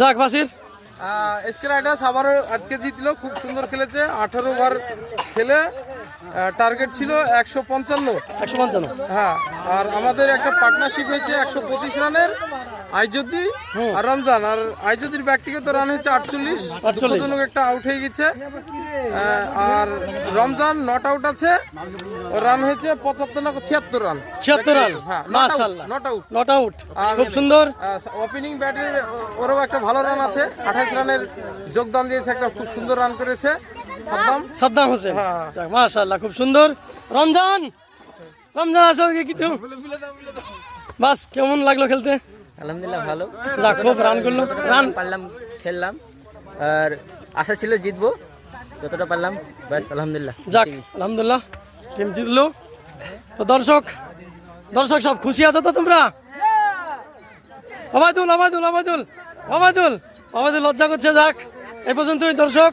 যাক বাসির। SK Riders আবারও আজকে জিতলো খুব সুন্দর খেলেছে আঠারো ওভার খেলে টার্গেট ছিল একশো পঞ্চান্ন। একশো পঞ্চান্ন। হ্যাঁ আর আমাদের একটা পার্টনারশিপ হয়েছে একশো পঁচিশ রানের। আইজদি আর রমজান। আর আইজদির ব্যক্তিগত রান হচ্ছে আটচল্লিশ। 48 দুঃখজনক একটা আউট হয়ে গেছে। আর রমজান নট আউট আছে। রান হয়েছে পঁচাত্তর না ছিয়াত্তর রান ছিয়াত্তর রান হ্যাঁ নট আউট নট আউট খুব সুন্দর। ওপেনিং ব্যাটের ওরও একটা ভালো রান আছে। আঠাশ রানের যোগদান দিয়েছে একটা খুব সুন্দর রান করেছে। সাদ্দাম? সাদ্দাম হোসেন। হ্যাঁ। মাশাল্লাহ খুব সুন্দর। রমজান! রমজান আসো কিছু বাস কেমন লাগল খেলতে? আলহামদুলিল্লাহ ভালো। যাক খুব রান করল। রান পারলাম খেললাম। আর আশা ছিল জিতবো যতটা পারলাম ব্যাস আলহামদুলিল্লাহ। যাক আলহামদুলিল্লাহ টিম জিতলো। তো দর্শক দর্শক সব খুশি আছো তো তোমরা? অবায়দুল অবায়দুল অবায়দুল অবায়দুল অবায়দুল লজ্জা করছে যাক এই পর্যন্তই দর্শক।